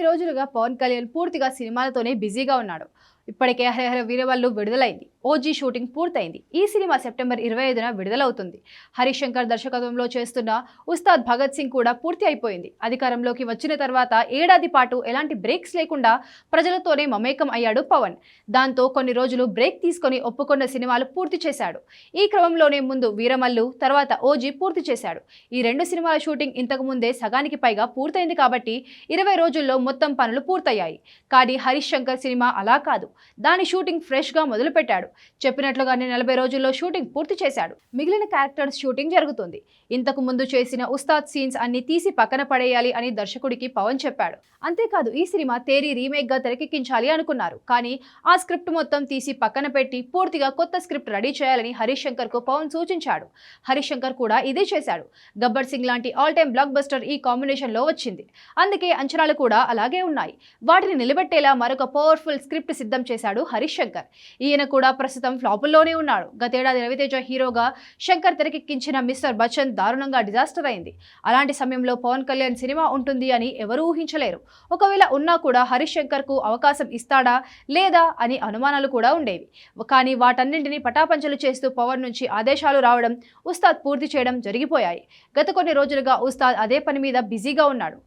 కొన్ని రోజులుగా పవన్ కళ్యాణ్ పూర్తిగా సినిమాలతోనే బిజీగా ఉన్నాడు. ఇప్పటికే హరిహర వీరవల్లు విడుదలైంది. ఓజీ షూటింగ్ పూర్తయింది. ఈ సినిమా సెప్టెంబర్ ఇరవై ఐదున విడుదలవుతుంది. హరిశంకర్ దర్శకత్వంలో చేస్తున్న ఉస్తాద్ భగత్ సింగ్ కూడా పూర్తి అయిపోయింది. అధికారంలోకి వచ్చిన తర్వాత ఏడాది పాటు ఎలాంటి బ్రేక్స్ లేకుండా ప్రజలతోనే మమేకం అయ్యాడు పవన్. దాంతో కొన్ని రోజులు బ్రేక్ తీసుకొని ఒప్పుకున్న సినిమాలు పూర్తి చేశాడు. ఈ క్రమంలోనే ముందు వీరమల్లు తర్వాత ఓజీ పూర్తి చేశాడు. ఈ రెండు సినిమాల షూటింగ్ ఇంతకు ముందే సగానికి పైగా పూర్తయింది కాబట్టి ఇరవై రోజుల్లో మొత్తం పనులు పూర్తయ్యాయి. కానీ హరిశంకర్ శంకర్ సినిమా అలా కాదు. దాని షూటింగ్ ఫ్రెష్గా మొదలుపెట్టాడు. చెప్పినట్లుగానే నలభై రోజుల్లో షూటింగ్ పూర్తి చేశాడు. మిగిలిన క్యారెక్టర్స్ షూటింగ్ జరుగుతుంది. ఇంతకు ముందు చేసిన ఉస్తాద్ సీన్స్ అన్ని తీసి పక్కన పడేయాలి అని దర్శకుడికి పవన్ చెప్పాడు. అంతేకాదు ఈ సినిమా తేరీ రీమేక్గా తెరకెక్కించాలి అనుకున్నారు. కానీ ఆ స్క్రిప్ట్ మొత్తం తీసి పక్కన పెట్టి పూర్తిగా కొత్త స్క్రిప్ట్ రెడీ చేయాలని హరీష్ శంకర్కు పవన్ సూచించాడు. హరీష్ శంకర్ కూడా ఇదే చేశాడు. గబ్బర్ సింగ్ లాంటి ఆల్ టైమ్ బ్లాక్ బస్టర్ ఈ కాంబినేషన్లో వచ్చింది. అందుకే అంచనాలు కూడా అలాగే ఉన్నాయి. వాటిని నిలబెట్టేలా మరొక పవర్ఫుల్ స్క్రిప్ట్ సిద్ధం చేశాడు హరీష్ శంకర్. ఈయన కూడా ప్రస్తుతం ఫ్లాపుల్లోనే ఉన్నాడు. గతేడాది రవితేజ హీరోగా శంకర్ తెరకెక్కించిన మిస్టర్ బచ్చన్ దారుణంగా డిజాస్టర్ అయింది. అలాంటి సమయంలో పవన్ కళ్యాణ్ సినిమా ఉంటుంది అని ఎవరూ ఊహించలేరు. ఒకవేళ ఉన్నా కూడా హరీష్ శంకర్కు అవకాశం ఇస్తాడా లేదా అని అనుమానాలు కూడా ఉండేవి. కానీ వాటన్నింటినీ పటాపంచలు చేస్తూ పవన్ నుంచి ఆదేశాలు రావడం ఉస్తాద్ పూర్తి చేయడం జరిగిపోయాయి. గత కొన్ని రోజులుగా ఉస్తాద్ అదే పని మీద బిజీగా ఉన్నాడు.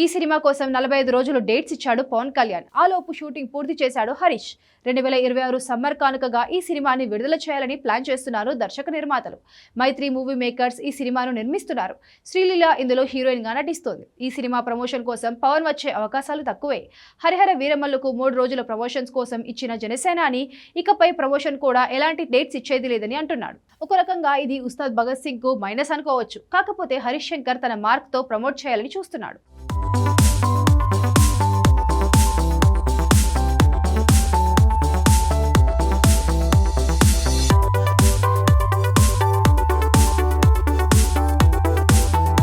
ఈ సినిమా కోసం నలభై ఐదు రోజులు డేట్స్ ఇచ్చాడు పవన్ కళ్యాణ్. ఆలోపు షూటింగ్ పూర్తి చేశాడు హరీష్. రెండు వేల ఇరవై ఆరు సమ్మర్ కానుకగా ఈ సినిమాని విడుదల చేయాలని ప్లాన్ చేస్తున్నారు దర్శక నిర్మాతలు. మైత్రి మూవీ మేకర్స్ ఈ సినిమాను నిర్మిస్తున్నారు. శ్రీలీల ఇందులో హీరోయిన్గా నటిస్తోంది. ఈ సినిమా ప్రమోషన్ కోసం పవన్ వచ్చే అవకాశాలు తక్కువే. హరిహర వీరమల్లుకు మూడు రోజుల ప్రమోషన్స్ కోసం ఇచ్చిన జనసేనాని ఇకపై ప్రమోషన్ కూడా ఎలాంటి డేట్స్ ఇచ్చేది లేదని అంటున్నాడు. ఒక రకంగా ఇది ఉస్తాద్ భగత్ సింగ్కు మైనస్ అనుకోవచ్చు. కాకపోతే హరిశంకర్ శంకర్ తన మార్క్తో ప్రమోట్ చేయాలని చూస్తున్నాడు.